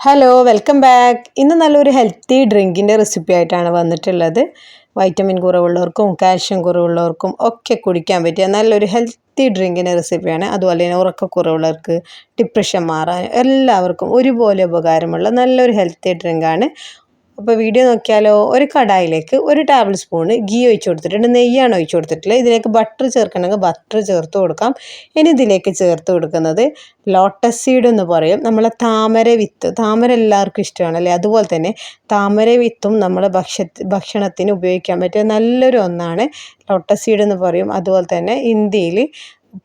Hello welcome back ഇന്ന് നല്ലൊരു healthy ഡ്രിങ്കിന്റെ recipe ആയിട്ടാണ് വന്നിട്ടുള്ളത്. വൈറ്റമിൻ കുറവുള്ളവർക്കും കാൽഷ്യം കുറവുള്ളവർക്കും ഒക്കെ കുടിക്കാൻ പറ്റിയ നല്ലൊരു ഹെൽത്തി ഡ്രിങ്കിന്റെ റെസിപ്പിയാണ് അതുപോലെ തന്നെ ഉറക്കക്കുറവുള്ളവർക്ക് ഡിപ്രഷൻ മാറാൻ എല്ലാവർക്കും ഒരുപോലെ ഉപകാരമുള്ള നല്ലൊരു ഹെൽത്തി ഡ്രിങ്കാണ് അപ്പോൾ വീഡിയോ നോക്കിയാലോ ഒരു കടായിലേക്ക് ഒരു ടേബിൾ സ്പൂണ് ഗീ ഒഴിച്ച് കൊടുത്തിട്ടുണ്ട് നെയ്യാണ് ഒഴിച്ച് കൊടുത്തിട്ടുള്ളത്. ഇതിലേക്ക് ബട്ടർ ചേർക്കണമെങ്കിൽ ബട്ടർ ചേർത്ത് കൊടുക്കാം. ഇനി ഇതിലേക്ക് ചേർത്ത് കൊടുക്കുന്നത് ലോട്ടസ് സീഡ് എന്ന് പറയും. നമ്മളെ താമര വിത്ത് താമര എല്ലാവർക്കും ഇഷ്ടമാണല്ലേ അതുപോലെ തന്നെ താമര വിത്തും നമ്മൾ ഭക്ഷ ഭക്ഷണത്തിന് ഉപയോഗിക്കാൻ പറ്റിയ നല്ലൊരു ഒന്നാണ് ലോട്ടസ് സീഡ് എന്ന് പറയും. അതുപോലെ തന്നെ ഇന്ത്യയിൽ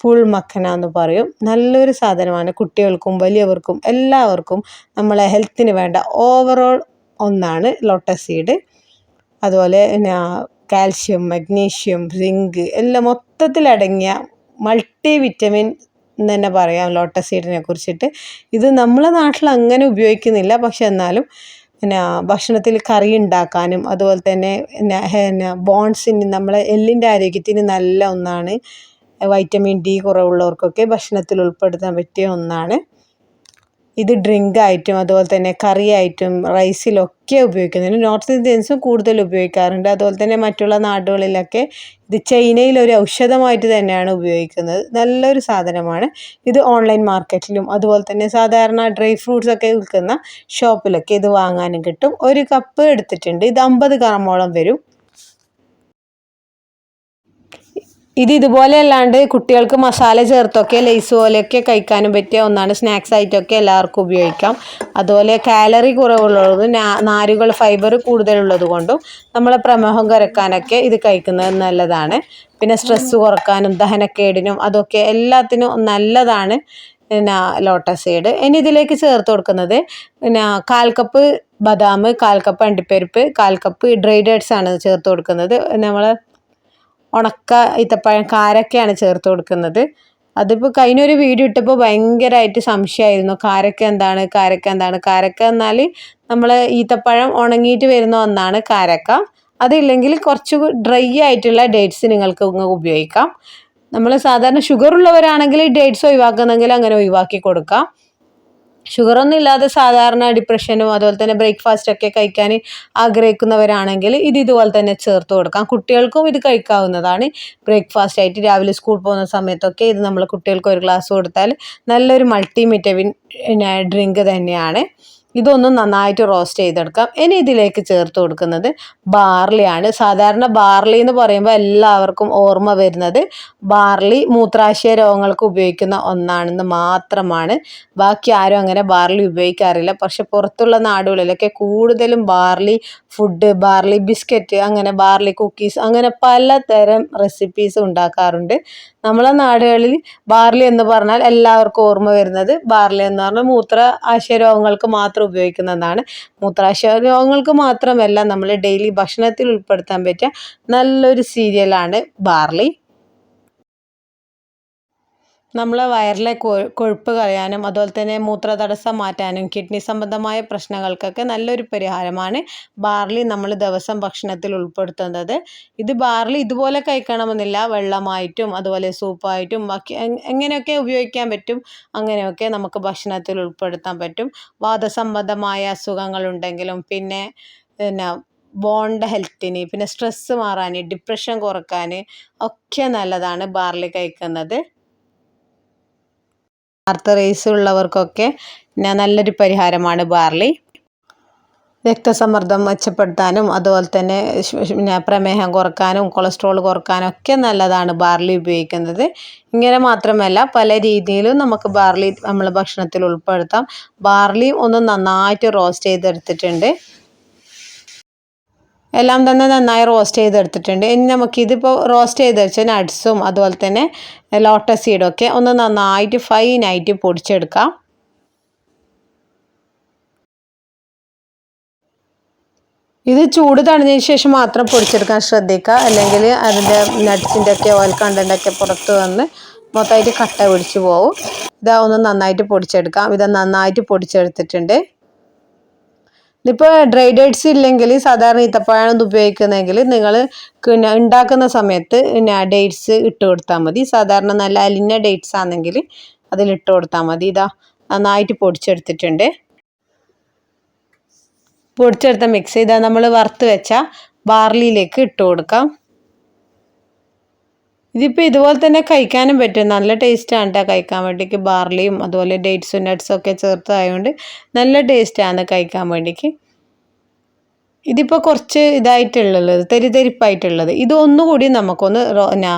പുൾമക്കന എന്ന് പറയും. നല്ലൊരു സാധനമാണ് കുട്ടികൾക്കും വലിയവർക്കും എല്ലാവർക്കും നമ്മളെ ഹെൽത്തിന് വേണ്ട. ഓവറോൾ ഒന്നാണ് ലോട്ടസ് സീഡ് അതുപോലെ പിന്നെ കാൽഷ്യം മഗ്നീഷ്യം സിങ്ക് എല്ലാം മൊത്തത്തിലടങ്ങിയ മൾട്ടി വിറ്റമിൻ എന്ന് തന്നെ പറയാം ലോട്ടസ് സീഡിനെ കുറിച്ചിട്ട്. ഇത് നമ്മളെ നാട്ടിൽ അങ്ങനെ ഉപയോഗിക്കുന്നില്ല. പക്ഷെ എന്നാലും പിന്നെ ഭക്ഷണത്തിൽ കറി ഉണ്ടാക്കാനും അതുപോലെ തന്നെ പിന്നെ ബോൺസിന് നമ്മളെ എല്ലിന്റെ ആരോഗ്യത്തിന് നല്ല ഒന്നാണ്. വൈറ്റമിൻ ഡി കുറവുള്ളവർക്കൊക്കെ ഭക്ഷണത്തിൽ ഉൾപ്പെടുത്താൻ പറ്റിയ ഒന്നാണ്. ഇത് ഡ്രിങ്ക് ആയിട്ടും അതുപോലെ തന്നെ കറി ആയിട്ടും റൈസിലൊക്കെ ഉപയോഗിക്കുന്നുണ്ട്. നോർത്ത് ഇന്ത്യൻസും കൂടുതൽ ഉപയോഗിക്കാറുണ്ട്. അതുപോലെ തന്നെ മറ്റുള്ള നാടുകളിലൊക്കെ ഇത് ചൈനയിൽ ഒരു ഔഷധമായിട്ട് തന്നെയാണ് ഉപയോഗിക്കുന്നത്. നല്ലൊരു സാധനമാണ്. ഇത് ഓൺലൈൻ മാർക്കറ്റിലും അതുപോലെ തന്നെ സാധാരണ ഡ്രൈ ഫ്രൂട്ട്സ് ഒക്കെ വിൽക്കുന്ന ഷോപ്പിലൊക്കെ ഇത് വാങ്ങാനും കിട്ടും. ഒരു കപ്പ് എടുത്തിട്ടുണ്ട്. ഇത് അമ്പത് ഗ്രാമോളം വരും. ഇത് ഇതുപോലെ അല്ലാണ്ട് കുട്ടികൾക്ക് മസാല ചേർത്തൊക്കെ ലേസ് പോലെയൊക്കെ കഴിക്കാനും പറ്റിയ ഒന്നാണ് സ്നാക്സ് ആയിട്ടൊക്കെ എല്ലാവർക്കും ഉപയോഗിക്കാം. അതുപോലെ കാലറി കുറവുള്ളത് നാരുകൾ ഫൈബർ കൂടുതലുള്ളത് കൊണ്ടും നമ്മളെ പ്രമേഹം കുറയ്ക്കാനൊക്കെ ഇത് കഴിക്കുന്നത് നല്ലതാണ്. പിന്നെ സ്ട്രെസ്സ് കുറക്കാനും ദഹനക്കേടിനും അതൊക്കെ എല്ലാത്തിനും നല്ലതാണ്. പിന്നെ ലോട്ടസ് സീഡ് ഇനി ഇതിലേക്ക് ചേർത്ത് കൊടുക്കുന്നത് പിന്നെ കാൽ കപ്പ് ബദാം കാൽ കപ്പ് അണ്ടിപ്പരിപ്പ് കാൽ കപ്പ് ഡ്രൈ ആണ് ചേർത്ത് കൊടുക്കുന്നത്. നമ്മൾ ഉണക്ക ഈത്തപ്പഴം കാരക്കയാണ് ചേർത്ത് കൊടുക്കുന്നത്. അതിപ്പോൾ കഴിഞ്ഞൊരു വീഡിയോ ഇട്ടപ്പോൾ ഭയങ്കരമായിട്ട് സംശയമായിരുന്നു. കാരക്ക എന്താണ് കാരക്ക എന്താണ്? കാരക്ക എന്നാൽ നമ്മൾ ഈത്തപ്പഴം ഉണങ്ങിയിട്ട് വരുന്ന ഒന്നാണ് കാരക്ക. അതില്ലെങ്കിൽ കുറച്ച് ഡ്രൈ ആയിട്ടുള്ള ഡേറ്റ്സ് നിങ്ങൾക്ക് ഉപയോഗിക്കാം. നമ്മൾ സാധാരണ ഷുഗർ ഉള്ളവരാണെങ്കിൽ ഡേറ്റ്സ് ഒഴിവാക്കുന്നെങ്കിൽ അങ്ങനെ ഒഴിവാക്കി കൊടുക്കാം. ഷുഗറൊന്നും ഇല്ലാതെ സാധാരണ ഡിപ്രഷനും അതുപോലെ തന്നെ ബ്രേക്ക്ഫാസ്റ്റ് ഒക്കെ കഴിക്കാൻ ആഗ്രഹിക്കുന്നവരാണെങ്കിൽ ഇത് ഇതുപോലെ തന്നെ ചേർത്ത് കൊടുക്കാം. കുട്ടികൾക്കും ഇത് കഴിക്കാവുന്നതാണ്. ബ്രേക്ക്ഫാസ്റ്റ് ആയിട്ട് രാവിലെ സ്കൂൾ പോകുന്ന സമയത്തൊക്കെ ഇത് നമ്മൾ കുട്ടികൾക്ക് ഒരു ഗ്ലാസ് കൊടുത്താൽ നല്ലൊരു മൾട്ടി വിറ്റമിൻ ഡ്രിങ്ക് തന്നെയാണ്. ഇതൊന്ന് നന്നായിട്ട് റോസ്റ്റ് ചെയ്തെടുക്കാം. ഇനി ഇതിലേക്ക് ചേർത്ത് കൊടുക്കുന്നത് ബാർലിയാണ് സാധാരണ ബാർലി എന്ന് പറയുമ്പോൾ എല്ലാവർക്കും ഓർമ്മ വരുന്നത് ബാർലി മൂത്രാശയ രോഗങ്ങൾക്ക് ഉപയോഗിക്കുന്ന ഒന്നാണെന്ന് മാത്രമാണ്. ബാക്കി ആരും അങ്ങനെ ബാർലി ഉപയോഗിക്കാറില്ല. പക്ഷെ പുറത്തുള്ള നാടുകളിലൊക്കെ കൂടുതലും ബാർലി ഫുഡ് ബാർലി ബിസ്ക്കറ്റ് അങ്ങനെ ബാർലി കുക്കീസ് അങ്ങനെ പലതരം റെസിപ്പീസ് ഉണ്ടാക്കാറുണ്ട്. നമ്മളെ നാടുകളിൽ ബാർലി എന്ന് പറഞ്ഞാൽ എല്ലാവർക്കും ഓർമ്മ വരുന്നത് ബാർലി എന്ന് പറഞ്ഞാൽ മൂത്ര ആശയ രോഗങ്ങൾക്ക് മാത്രം ഉപയോഗിക്കുന്നതാണ്. മൂത്രാശയ രോഗങ്ങൾക്ക് മാത്രമല്ല നമ്മൾ ഡെയിലി ഭക്ഷണത്തിൽ ഉൾപ്പെടുത്താൻ പറ്റിയ നല്ലൊരു സീരിയലാണ് ബാർലി. നമ്മളെ വയറിലെ കൊഴുപ്പ് കളയാനും അതുപോലെ തന്നെ മൂത്രതടസ്സം മാറ്റാനും കിഡ്നി സംബന്ധമായ പ്രശ്നങ്ങൾക്കൊക്കെ നല്ലൊരു പരിഹാരമാണ് ബാർലി നമ്മൾ ദിവസം ഭക്ഷണത്തിൽ ഉൾപ്പെടുത്തുന്നത്. ഇത് ബാർലി ഇതുപോലെ കഴിക്കണമെന്നില്ല. വെള്ളമായിട്ടും അതുപോലെ സൂപ്പായിട്ടും ബാക്കി എങ്ങനെയൊക്കെ ഉപയോഗിക്കാൻ പറ്റും അങ്ങനെയൊക്കെ നമുക്ക് ഭക്ഷണത്തിൽ ഉൾപ്പെടുത്താൻ പറ്റും. വാദസംബന്ധമായ അസുഖങ്ങളുണ്ടെങ്കിലും പിന്നെ പിന്നെ ബോണ്ട് ഹെൽത്തിന് പിന്നെ സ്ട്രെസ്സ് മാറാൻ ഡിപ്രഷൻ കുറയ്ക്കാൻ ഒക്കെ നല്ലതാണ് ബാർലി കഴിക്കുന്നത്. ആർത്തറൈസ് ഉള്ളവർക്കൊക്കെ നല്ലൊരു പരിഹാരമാണ് ബാർലി. രക്തസമ്മർദ്ദം മെച്ചപ്പെടുത്താനും അതുപോലെ തന്നെ പ്രമേഹം കുറക്കാനും കൊളസ്ട്രോൾ കുറക്കാനും ഒക്കെ നല്ലതാണ് ബാർലി ഉപയോഗിക്കുന്നത്. ഇങ്ങനെ മാത്രമല്ല പല രീതിയിലും നമുക്ക് ബാർലി നമ്മൾ ഭക്ഷണത്തിൽ ഉൾപ്പെടുത്താം. ബാർലി ഒന്ന് നന്നായിട്ട് റോസ്റ്റ് ചെയ്തെടുത്തിട്ടുണ്ട്. എല്ലാം തന്നെ നന്നായി റോസ്റ്റ് ചെയ്തെടുത്തിട്ടുണ്ട്. ഇനി നമുക്കിതിപ്പോൾ റോസ്റ്റ് ചെയ്ത് വെച്ചാൽ നട്ട്സും അതുപോലെ തന്നെ ലോട്ടസ് സീഡൊക്കെ ഒന്ന് നന്നായിട്ട് ഫൈനായിട്ട് പൊടിച്ചെടുക്കാം. ഇത് ചൂട് തണിഞ്ഞതിന് ശേഷം മാത്രം പൊടിച്ചെടുക്കാൻ ശ്രദ്ധിക്കുക. അല്ലെങ്കിൽ അതിന്റെ നട്ട്സിന്റെ ഒക്കെ ഓയിൽ കണ്ടന്റൊക്കെ പുറത്ത് വന്ന് മൊത്തമായിട്ട് കട്ട പിടിച്ച് പോകും ഇതാ ഒന്ന് നന്നായിട്ട് പൊടിച്ചെടുക്കാം. ഇത് നന്നായിട്ട് പൊടിച്ചെടുത്തിട്ടുണ്ട്. ഇതിപ്പോൾ ഡ്രൈ ഡേറ്റ്സ് ഇല്ലെങ്കിൽ സാധാരണ ഈത്തപ്പഴമാണ് ഉപയോഗിക്കുന്നതെങ്കിൽ നിങ്ങൾ പിന്നെ ഉണ്ടാക്കുന്ന സമയത്ത് പിന്നെ ഡേറ്റ്സ് ഇട്ട് കൊടുത്താൽ മതി. സാധാരണ നല്ല അലിഞ്ഞ ഡേറ്റ്സ് ആണെങ്കിൽ അതിലിട്ട് കൊടുത്താൽ മതി. ഇതാ നന്നായിട്ട് പൊടിച്ചെടുത്തിട്ടുണ്ട്. പൊടിച്ചെടുത്ത മിക്സ് ഇതാ നമ്മൾ വറുത്ത് വെച്ച ബാർലിയിലേക്ക് ഇട്ട് കൊടുക്കാം. ഇതിപ്പോൾ ഇതുപോലെ തന്നെ കഴിക്കാനും പറ്റും. നല്ല ടേസ്റ്റാണ് കേട്ടോ കഴിക്കാൻ വേണ്ടിക്ക്. ബാർലിയും അതുപോലെ ഡേറ്റ്സും നട്ട്സും ഒക്കെ ചേർത്തതായതുകൊണ്ട് നല്ല ടേസ്റ്റാണ് കഴിക്കാൻ വേണ്ടിക്ക്. ഇതിപ്പോൾ കുറച്ച് ഇതായിട്ടുള്ളത് തെരി തെരിപ്പായിട്ടുള്ളത് ഇത് ഒന്നുകൂടി നമുക്കൊന്ന് എന്നാ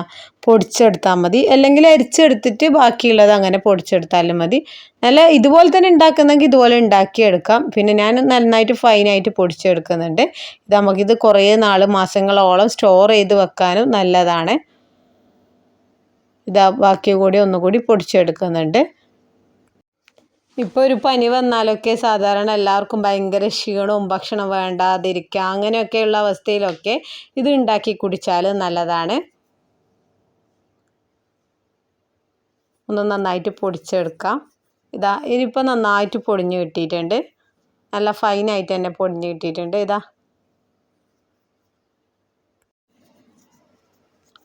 പൊടിച്ചെടുത്താൽ മതി. അല്ലെങ്കിൽ അരിച്ചെടുത്തിട്ട് ബാക്കിയുള്ളത് അങ്ങനെ പൊടിച്ചെടുത്താലും മതി. നല്ല ഇതുപോലെ തന്നെ ഉണ്ടാക്കുന്നെങ്കിൽ ഇതുപോലെ ഉണ്ടാക്കിയെടുക്കാം. പിന്നെ ഞാൻ നന്നായിട്ട് ഫൈനായിട്ട് പൊടിച്ചെടുക്കുന്നുണ്ട്. ഇത് നമുക്കിത് കുറേ നാൾ മാസങ്ങളോളം സ്റ്റോർ ചെയ്ത് വെക്കാനും നല്ലതാണ്. ഇതാ ബാക്കി കൂടി ഒന്നുകൂടി പൊടിച്ചെടുക്കുന്നുണ്ട്. ഇപ്പോൾ ഒരു പനി വന്നാലൊക്കെ സാധാരണ എല്ലാവർക്കും ഭയങ്കര ക്ഷീണവും ഭക്ഷണം വേണ്ടാതിരിക്കുക അങ്ങനെയൊക്കെയുള്ള അവസ്ഥയിലൊക്കെ ഇത് ഉണ്ടാക്കി കുടിച്ചാൽ നല്ലതാണ്. ഒന്ന് നന്നായിട്ട് പൊടിച്ചെടുക്കാം. ഇതാ ഇനിയിപ്പോൾ നന്നായിട്ട് പൊടിഞ്ഞു കിട്ടിയിട്ടുണ്ട്. നല്ല ഫൈനായിട്ട് തന്നെ പൊടിഞ്ഞു കിട്ടിയിട്ടുണ്ട്. ഇതാ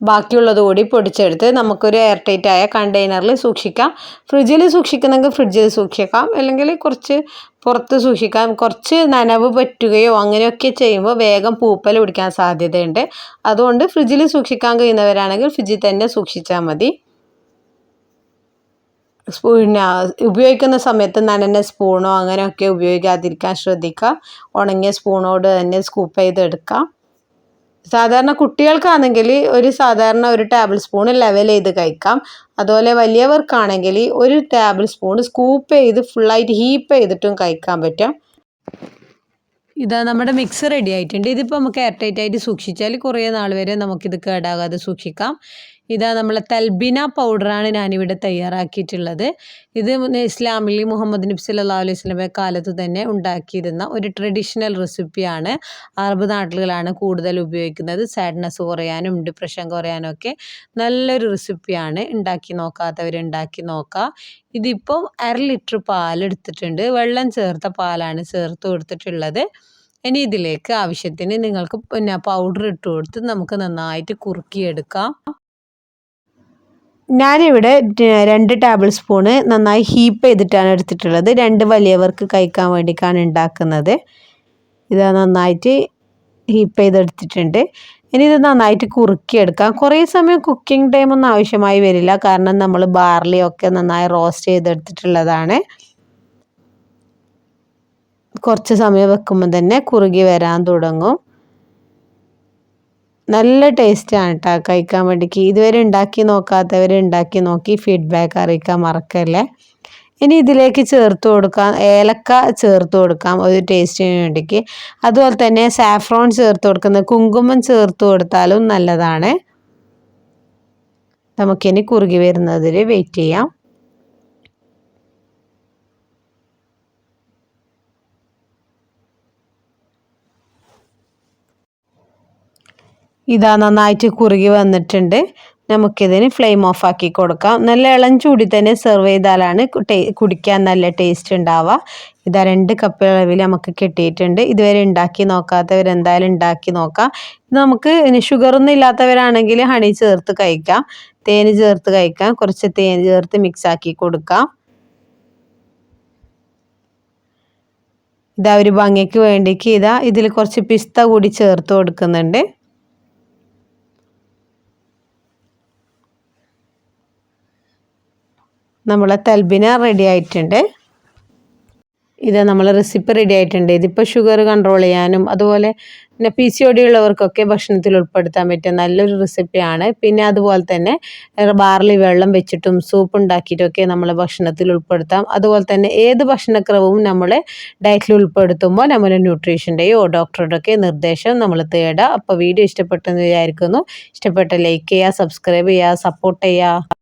ബാക്കിയുള്ളത് കൂടി പൊടിച്ചെടുത്ത് നമുക്കൊരു എയർ ടൈറ്റ് ആയ കണ്ടെയ്നറിൽ സൂക്ഷിക്കാം. ഫ്രിഡ്ജിൽ സൂക്ഷിക്കുന്നെങ്കിൽ ഫ്രിഡ്ജിൽ സൂക്ഷിക്കാം. അല്ലെങ്കിൽ കുറച്ച് പുറത്ത് സൂക്ഷിക്കാം. കുറച്ച് നനവ് പറ്റുകയോ അങ്ങനെയൊക്കെ ചെയ്യുമ്പോൾ വേഗം പൂപ്പൽ പിടിക്കാൻ സാധ്യതയുണ്ട്. അതുകൊണ്ട് ഫ്രിഡ്ജിൽ സൂക്ഷിക്കാൻ കഴിയുന്നവരാണെങ്കിൽ ഫ്രിഡ്ജിൽ തന്നെ സൂക്ഷിച്ചാൽ മതി. പിന്നെ ഉപയോഗിക്കുന്ന സമയത്ത് നനഞ്ഞ സ്പൂണോ അങ്ങനെയൊക്കെ ഉപയോഗിക്കാതിരിക്കാൻ ശ്രദ്ധിക്കുക. ഉണങ്ങിയ സ്പൂണോട് തന്നെ സ്കൂപ്പ് ചെയ്തെടുക്കാം. സാധാരണ കുട്ടികൾക്കാണെങ്കിൽ ഒരു സാധാരണ ഒരു ടേബിൾ സ്പൂൺ ലെവൽ ചെയ്ത് കഴിക്കാം. അതുപോലെ വലിയവർക്കാണെങ്കിൽ ഒരു ടേബിൾ സ്പൂൺ സ്കൂപ്പ് ചെയ്ത് ഫുള്ളായിട്ട് ഹീപ്പ് ചെയ്തിട്ടും കഴിക്കാൻ പറ്റും. ഇതാ നമ്മുടെ മിക്സ് റെഡി ആയിട്ടുണ്ട്. ഇതിപ്പോൾ നമുക്ക് എയർടൈറ്റ് ആയിട്ട് സൂക്ഷിച്ചാൽ കുറേ നാൾ വരെ നമുക്കിത് കേടാകാതെ സൂക്ഷിക്കാം. ഇതാ നമ്മളെ തൽബിന പൗഡറാണ് ഞാനിവിടെ തയ്യാറാക്കിയിട്ടുള്ളത്. ഇത് ഇസ്ലാമിൽ മുഹമ്മദ് നബി സല്ലാ അലൈഹി സ്വലമെ കാലത്ത് തന്നെ ഉണ്ടാക്കിയിരുന്ന ഒരു ട്രഡീഷണൽ റെസിപ്പിയാണ്. അറബ് നാട്ടിലുകളാണ് കൂടുതൽ ഉപയോഗിക്കുന്നത്. സാഡ്നസ് കുറയാനും ഡിപ്രഷൻ കുറയാനും ഒക്കെ നല്ലൊരു റെസിപ്പിയാണ്. ഉണ്ടാക്കി നോക്കാത്തവർ ഉണ്ടാക്കി നോക്കുക ഇതിപ്പോൾ അര ലിറ്റർ പാലെടുത്തിട്ടുണ്ട് വെള്ളം ചേർത്ത പാലാണ് ചേർത്ത് കൊടുത്തിട്ടുള്ളത്. ഇനി ഇതിലേക്ക് ആവശ്യത്തിന് നിങ്ങൾക്ക് പിന്നെ പൗഡർ ഇട്ട് കൊടുത്ത് നമുക്ക് നന്നായിട്ട് കുറുക്കിയെടുക്കാം. ഞാനിവിടെ രണ്ട് ടേബിൾ സ്പൂണ് നന്നായി ഹീപ്പ് ചെയ്തിട്ടാണ് എടുത്തിട്ടുള്ളത്. രണ്ട് വലിയവർക്ക് കഴിക്കാൻ വേണ്ടിയിട്ടാണ് ഉണ്ടാക്കുന്നത്. ഇത് നന്നായിട്ട് ഹീപ്പ് ചെയ്തെടുത്തിട്ടുണ്ട്. ഇനി ഇത് നന്നായിട്ട് കുറുക്കിയെടുക്കാം. കുറേ സമയം കുക്കിംഗ് ടൈമൊന്നും ആവശ്യമായി വരില്ല. കാരണം നമ്മൾ ബാർലിയൊക്കെ നന്നായി റോസ്റ്റ് ചെയ്തെടുത്തിട്ടുള്ളതാണ്. കുറച്ച് സമയം വെക്കുമ്പോൾ തന്നെ കുറുകി വരാൻ തുടങ്ങും. നല്ല ടേസ്റ്റാണ് കേട്ടോ കഴിക്കാൻ വേണ്ടിക്ക്. ഇതുവരെ ഉണ്ടാക്കി നോക്കാത്തവർ ഉണ്ടാക്കി നോക്കി ഫീഡ്ബാക്ക് അറിയിക്കാൻ മറക്കല്ലേ. ഇനി ഇതിലേക്ക് ചേർത്ത് കൊടുക്കാം. ഏലക്ക ചേർത്ത് കൊടുക്കാം ഒരു ടേസ്റ്റിന് വേണ്ടിക്ക്. അതുപോലെ തന്നെ സാഫ്രോൺ ചേർത്ത് കൊടുക്കുന്ന കുങ്കുമം ചേർത്ത് കൊടുത്താലും നല്ലതാണ്. നമുക്കിനി കുറുകി വരുന്നതിൽ വെയിറ്റ് ചെയ്യാം. ഇതാ നന്നായിട്ട് കുറുകി വന്നിട്ടുണ്ട്. നമുക്കിതിന് ഫ്ലെയിം ഓഫ് ആക്കി കൊടുക്കാം. നല്ല ഇളം ചൂടി തന്നെ സെർവ് ചെയ്താലാണ് കുടിക്കാൻ നല്ല ടേസ്റ്റ് ഉണ്ടാവുക. ഇതാ രണ്ട് കപ്പ് അളവിൽ നമുക്ക് കിട്ടിയിട്ടുണ്ട്. ഇതുവരെ ഉണ്ടാക്കി നോക്കാത്തവർ എന്തായാലും ഉണ്ടാക്കി നോക്കാം. ഇത് നമുക്ക് ഷുഗറൊന്നും ഇല്ലാത്തവരാണെങ്കിൽ ഹണി ചേർത്ത് കഴിക്കാം. തേൻ ചേർത്ത് കഴിക്കാം. കുറച്ച് തേൻ ചേർത്ത് മിക്സ് ആക്കി കൊടുക്കാം. ഇതാ ഒരു ഭംഗിക്ക് വേണ്ടിക്ക് ഇതാ ഇതിൽ കുറച്ച് പിസ്ത കൂടി ചേർത്ത് കൊടുക്കുന്നുണ്ട്. നമ്മളെ തൽബിന റെഡി ആയിട്ടുണ്ട്. ഇത് നമ്മൾ റെസിപ്പി റെഡി ആയിട്ടുണ്ട്. ഇതിപ്പോൾ ഷുഗർ കൺട്രോൾ ചെയ്യാനും അതുപോലെ പിന്നെ പി സി ഒ ഡി ഉള്ളവർക്കൊക്കെ ഭക്ഷണത്തിൽ ഉൾപ്പെടുത്താൻ പറ്റിയ നല്ലൊരു റെസിപ്പിയാണ് പിന്നെ അതുപോലെ തന്നെ ബാർലി വെള്ളം വെച്ചിട്ടും സൂപ്പ് ഉണ്ടാക്കിയിട്ടൊക്കെ നമ്മൾ ഭക്ഷണത്തിൽ ഉൾപ്പെടുത്താം. അതുപോലെ തന്നെ ഏത് ഭക്ഷണക്രമവും നമ്മൾ ഡയറ്റിൽ ഉൾപ്പെടുത്തുമ്പോൾ നമ്മൾ ന്യൂട്രീഷന്റെയോ ഡോക്ടറുടെ ഒക്കെ നിർദ്ദേശം നമ്മൾ തേടാം അപ്പോൾ വീഡിയോ ഇഷ്ടപ്പെട്ടെന്ന് വിചാരിക്കുന്നു. ഇഷ്ടപ്പെട്ട ലൈക്ക് ചെയ്യുക സബ്സ്ക്രൈബ് ചെയ്യുക സപ്പോർട്ട് ചെയ്യുക.